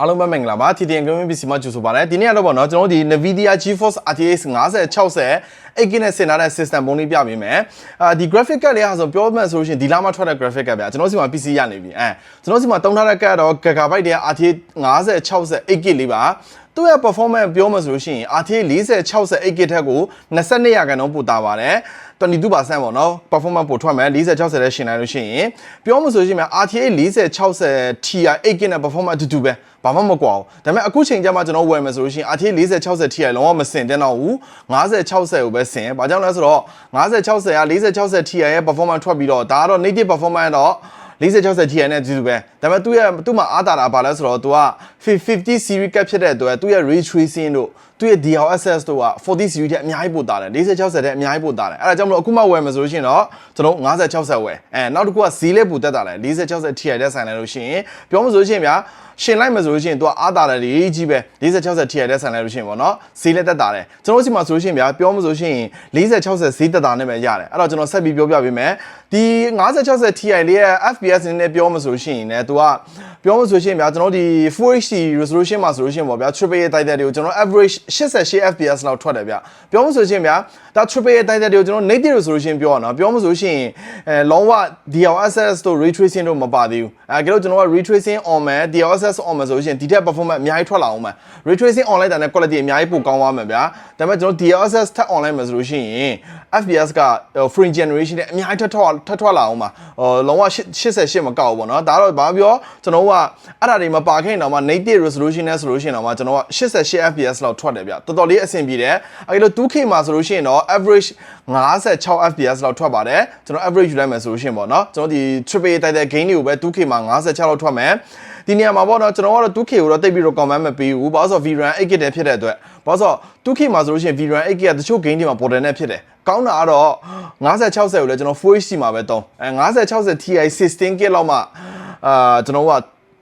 အားလုံးပဲမင်္ဂလာပါ TTN Gaming PC မှာကြိုဆိုပါရစေဒီနေ့ကတော့ဗောနော်ကျွန်တော်တို့ဒီ Nvidia GeForce RTX 5060 8GB နဲ့ဆင်ထားတဲ့ system ပုံလေးပြပေးမယ်အာဒီ graphic card လေးဟာဆိုပြောမှဆိုလို့ရှိရင်ဒီလမှာထွက်တဲ့ graphic card ဗျာကျွန်တော်စီမှာ PC ရနေပြီအဲကျွန်တော်စီမှာတုံးထားတဲ့ card ကတော့ Gigabyte တွေက RTX 5060 8GB လေးပါသူ့ရဲ့ performance ပြောမှဆိုလို့ရှိရင် RTX 4060 8GB ထက်ကို22ရာခိုင်နှုန်းပိုတာပါတယ်22%ပေါ့နော် performance ပိုထွက်မယ်40 60နဲ့ရှင်နိုင်လို့ရှိရင်ပြောမှဆိုရှင်များ RTA 40 60 Ti 8GB နဲ့ performance အတူတူပဲဘာမှမကွာဘူးဒါပေမဲ့အခုချိန်ကျမှကျွန်တော်ဝယ်မယ်ဆိုလို့ရှိရင် RTA 40 60 Ti လုံးဝမစင်တဲ့တော့ဘူး50 60ကိုပဲစင်ဘာကြောင့်လဲဆိုတော့50 60က40 60 Ti ရဲ့ performance ထွက်ပြီးတော့ဒါကတော့ native performance တော့ 40 60 Ti နဲ့အတူတူပဲဒါပေမဲ့သူ့ရဲ့သူ့မှာအားတာတာပါလဲဆိုတော့သူက50 series ကပ်ဖြစ်တဲ့အတွက်သူ့ရဲ့ ray tracing တို့ သူ့ရဲ့ DLSS တို့က40 series တဲ့အများကြီးပို့တာတယ်40 60တဲ့အများကြီးပို့တာတယ်အဲ့ဒါကြောင့်မလို့အခုမှဝယ်မယ်ဆိုလို့ရှိရင်တော့ကျွန်တော်50 60ဝယ်အဲနောက်တစ်ခုကဈေးလေးပိုတက်တာတယ်40 60 Ti တဲ့ဆိုင်လိုက်လို့ရှိရင်ပြောမှဆိုလို့ရှိရင်ဗျာရှင်လိုက်မယ်ဆိုလို့ရှိရင်သူကအားတာတယ်လေးကြီးပဲ40 60 Ti တဲ့ဆိုင်လိုက်လို့ရှိရင်ပေါ့နော်ဈေးလေးတက်တာတယ်ကျွန်တော်တို့စီမှာဆိုလို့ရှိရင်ဗျာပြောမှဆိုလို့ရှိရင်40 60ဈေးတက်တာနဲ့ပဲရတယ်အဲ့တော့ကျွန်တော်ဆက်ပြီးပြောပြပေးမယ်ဒီ50 60 Ti လေးရဲ့ FPS နည်းနည်းပြောမှဆိုလို့ရှိရင်လည်းသူကပြောမှဆိုလို့ရှိရင်ဗျာကျွန်တော်ဒီ Full HD resolution မှာဆိုလို့ရှိရင်ပေါ့ဗျာ Triple A တိုက်တဲ့တွေကိုကျွန်တော် average 88 FPS လောက်ထွက်တယ်ဗျပြောမှဆိုလို့ရှိရင်ဗျာဒါ Triple A တိုက်တဲ့တွေကိုကျွန်တော် native resolution ပြောရအောင်နော်ပြောမှဆိုလို့ရှိရင်အဲလုံးဝ DLSS တို့ ray tracing တို့မပါသေးဘူးအဲကြလို့ကျွန်တော်က ray tracing on မယ် DLSS on မယ်ဆိုလို့ရှိရင်ဒီထက် performance အများကြီးထွက်လာအောင်မယ် ray tracing on လိုက်တာနဲ့ quality အများကြီးပိုကောင်းသွားမယ်ဗျာဒါပေမဲ့ကျွန်တော် DLSS ထပ် on လိုက်မယ်ဆိုလို့ရှိရင် FPS က frame generation နဲ့အများကြီးထပ်ထွက်ထပ်ထွက်လာအောင်ပါဟိုလုံးဝ88မကောက်ဘူးပေါ့နော်ဒါတော့ဘာပြောကျွန်တော်ကအဲ့ဒါတွေမပါခဲ့ရင်တော့မှ native resolution နဲ့ဆိုလို့ရှိရင်တော့မှကျွန်တော်က88 FPS လောက်ထွက်တယ်ဗျတော်တော်လေးအဆင်ပြေတယ်အဲ့လို 2K မှာဆိုလို့ရှိရင်တော့ average 56 FPS လောက်ထွက်ပါတယ်ကျွန်တော် average ယူလိုက်မယ်ဆိုလို့ရှိရင်ပေါ့နော်ကျွန်တော်ဒီ triple A တိုက်တဲ့ game တွေကိုပဲ 2K မှာ56လောက်ထွက်မယ်ဒီနေရာမှာပေါ့နော်ကျွန်တော်ကတော့ 2K ကိုတော့တိတ်ပြီးတော့ comment မပေးဘူးဘာလို့ဆိုတော့ VRAM 8GB တည်းဖြစ်တဲ့အတွက်ဘာလို့ဆိုတော့ 2K မှာဆိုလို့ရှိရင် VRAM 8GB ကတချို့ game တွေမှာ border နဲ့ဖြစ်တယ်ကောင်းတာကတော့50 60ကိုလည်းကျွန်တော် Full HD မှာပဲတုံးအဲ50 60 Ti 16GB လောက်မှအာကျွန်တော်က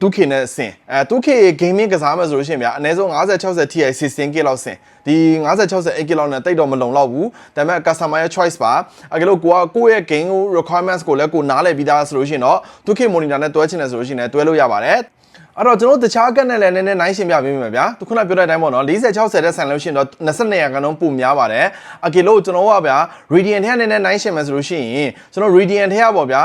2K နဲ့ဆင်အဲ 2K gaming ကစားမယ်ဆိုလို့ရှိရင်ဗျာအနည်းဆုံး50 60 Ti 16GB လောက်ဆင်ဒီ50 60 8GB လောက်နဲ့တိတ်တော့မလုံလောက်ဘူးဒါပေမဲ့ customer ရဲ့ choice ပါအဲကြောင့်ကိုကကိုယ့်ရဲ့ game requirements ကိုလည်းကိုနားလည်ပြီးသားဆိုလို့ရှိရင်တော့ 2K monitor နဲ့တွဲချင်တယ်ဆိုလို့ရှိရင်လည်းတွဲလို့ရပါတယ် အဲ့တော့ကျွန်တော်တခြားကတ်နဲ့လည်းနည်းနည်းနိုင်ရှင်းပြပေးမယ်ဗျာသူခုနပြောတဲ့အတိုင်းပေါ့နော်40 60တဲ့ဆန်လို့ရှိရင်တော့22ရာခိုင်နှုန်းပိုများပါတယ်အကေလို့ကျွန်တော်ကဗျာ Radiant ထဲကနည်းနည်းနိုင်ရှင်းမယ်ဆိုလို့ရှိရင်ကျွန်တော် Radiant ထဲကပေါ့ဗျာ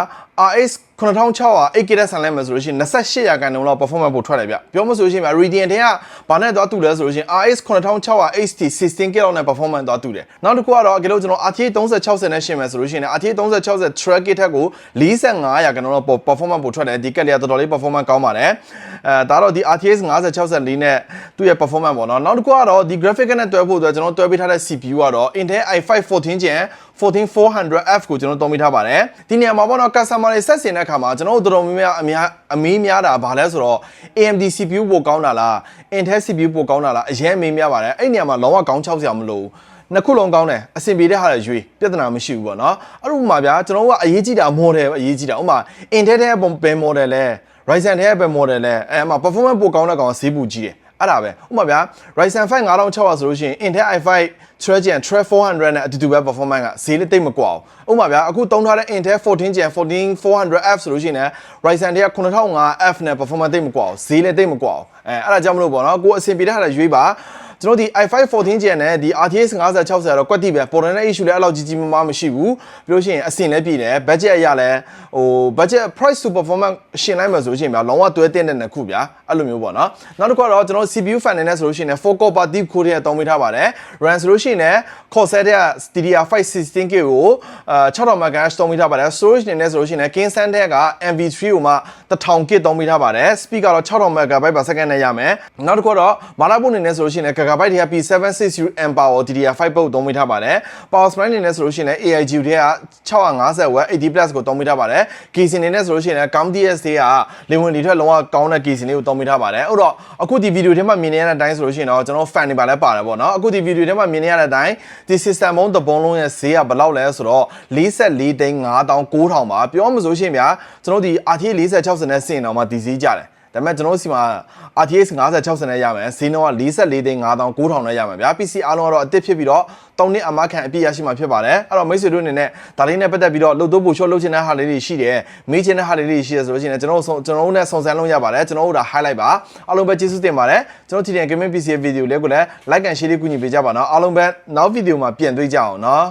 RX 9600 8GB တဲ့ဆန်လိုက်မယ်ဆိုလို့ရှိရင်28ရာခိုင်နှုန်းလောက် performance ပိုထွက်တယ်ဗျပြောမဆိုလို့ရှိရင်ဗျ Radiant ထဲကဘာနဲ့သွားတူလဲဆိုလို့ရှိရင် RX 9600 HT 16GB လောက်နဲ့ performance သွားတူတယ်နောက်တစ်ခုကတော့အကေလို့ကျွန်တော် RTX 3060နဲ့ရှင်းမယ်ဆိုလို့ရှိရင် RTX 3060 track ထက်ကို45ရာခိုင်နှုန်းလောက် performance ပိုထွက်တယ်ဒီကက်လေးကတော်တော်လေး performance ကောင်းပါတယ်အဲဒါတော့ဒီ RTX 5064နဲ့သူ့ရဲ့ performance ပေါ့နော်နောက်တစ်ခုကတော့ဒီ graphic နဲ့တွဲဖို့အတွက်ကျွန်တော်တွဲပေးထားတဲ့ CPU ကတော့ Intel i5 14 Gen 14400F ကိုကျွန်တော်သုံးမိထားပါတယ်ဒီနေရာမှာပေါ့နော် customer တွေဆက်စင်တဲ့အခါမှာကျွန်တော်တို့တော်တော်များများအများအမေးများတာဘာလဲဆိုတော့ AMD CPU ပိုကောင်းတာလား Intel CPU ပိုကောင်းတာလားအရင်အမေးများပါတယ်အဲ့နေရာမှာလုံးဝကောင်း6ဆရာမလို့နှစ်ခုလုံးကောင်းတယ်အဆင်ပြေတဲ့ဟာတွေရွေးပြဿနာမရှိဘူးပေါ့နော်အဲ့လိုမှဗျာကျွန်တော်ကအရေးကြီးတာ model ပဲအရေးကြီးတာဥပမာ Intel တဲ့ဘယ် model လဲ Ryzen တဲ့ဘယ် model လဲအဲ့မှာ performance ပိုကောင်းတဲ့ကောင်ဈေးပူကြီးတယ်အဲ့ဒါပဲဥပမာဗျာ Ryzen 5 5600ဆိုလို့ရှိရင် Intel i5 Thread Gen Thread 400နဲ့အတူတူပဲ performance ကဈေးလေးတိတ်မကွာဘူးဥပမာဗျာအခုတုံးထားတဲ့ Intel 14 Gen 14400F ဆိုလို့ရှိရင်လည်း Ryzen တွေက 9005F နဲ့ performance တိတ်မကွာဘူးဈေးလေးတိတ်မကွာဘူးအဲအဲ့ဒါကြောင့်မလို့ပေါ့နော်ကိုအဆင်ပြေတဲ့ဟာတွေရွေးပါ ကျွန်တော်ဒီ i5 14 Gen နဲ့ဒီ RTX 5060ကတော့ကွက်တိပဲပေါ်တဲ့ issue လည်းအဲ့လောက်ကြီးကြီးမားမားမရှိဘူးပြီးလို့ရှိရင်အဆင်လည်းပြည်တယ် budget အရလည်းဟို budget price to performance ရှင်လိုက်မှာဆိုရှင်ဗျာလုံးဝတွဲတင်တဲ့နှစ်ခုဗျာအဲ့လိုမျိုးပေါ့နော်နောက်တစ်ခုကတော့ကျွန်တော် CPU fan နဲ့ဆိုလို့ရှိရင်4 core per deep core ရဲ့တောင်းပေးထားပါတယ် RAM ဆိုလို့ရှိရင်လည်း Corsair တဲ့ DDR5 16GB ကိုအာ6000 MHz တောင်းပေးထားပါတယ် storage နဲ့ဆိုလို့ရှိရင်လည်း King Sun တဲ့က MV3 ကိုမှ 1000GB တောင်းပေးထားပါတယ် speed ကတော့6000 MB/s နဲ့ရမယ်နောက်တစ်ခုတော့မာလာပုတ်နေနဲ့ဆိုလို့ရှိရင်လည်း gigabyte တွေက P760 M power DDR5 ပုတ်သုံးပေးထားပါတယ် power supply နေနဲ့ဆိုလို့ရှိရင်လည်း AIG တွေက650 watt 80 plus ကိုသုံးပေးထားပါတယ် casing နေနဲ့ဆိုလို့ရှိရင်လည်း COM DS တွေကလေဝင်ဒီထွက်လုံးဝကောင်းတဲ့ casing လေးကိုသုံးပေးထားပါတယ်အဲ့တော့အခုဒီဗီဒီယိုထဲမှာမြင်နေရတဲ့အတိုင်းဆိုလို့ရှိရင်တော့ကျွန်တော် fan တွေပါလဲပါတယ်ပေါ့နော်အခုဒီဗီဒီယိုထဲမှာမြင်နေရတဲ့အတိုင်းဒီ system ဘုံတစ်ပုံလုံးရဲ့ဈေးကဘယ်လောက်လဲဆိုတော့44သိန်း9000 9000ပါပြောမှဆိုရှင်ဗျာကျွန်တော်ဒီ RTX 4060နဲ့စင်တော့မှဒီဈေးကြတယ် ဒါပေမဲ့ကျွန်တော်တို့စီမှာ RTX 50 60နဲ့ရမယ်ဈေးနှုန်းက44သိန်း9000 9000နဲ့ရမယ်ဗျာ PC အားလုံးကတော့အသစ်ဖြစ်ပြီးတော့3နှစ်အမခံအပြည့်ရရှိမှာဖြစ်ပါတယ်အဲ့တော့မိတ်ဆွေတို့အနေနဲ့ဒါလေးနဲ့ပတ်သက်ပြီးတော့လှုပ်တော့ပို့ short လုပ်ချင်တဲ့ဟာလေးတွေရှိတယ်မေးချင်တဲ့ဟာလေးတွေရှိတယ်ဆိုလို့ရှိရင်လည်းကျွန်တော်တို့ကျွန်တော်တို့နဲ့စုံစမ်းလို့ရပါတယ်ကျွန်တော်တို့ဒါ highlight ပါအားလုံးပဲကျေးဇူးတင်ပါတယ်ကျွန်တော် TDN Gaming PC ရဲ့ video လေးကိုလည်း like and share လေးကူညီပေးကြပါနော်အားလုံးပဲနောက် video မှာပြန်တွေ့ကြအောင်နော်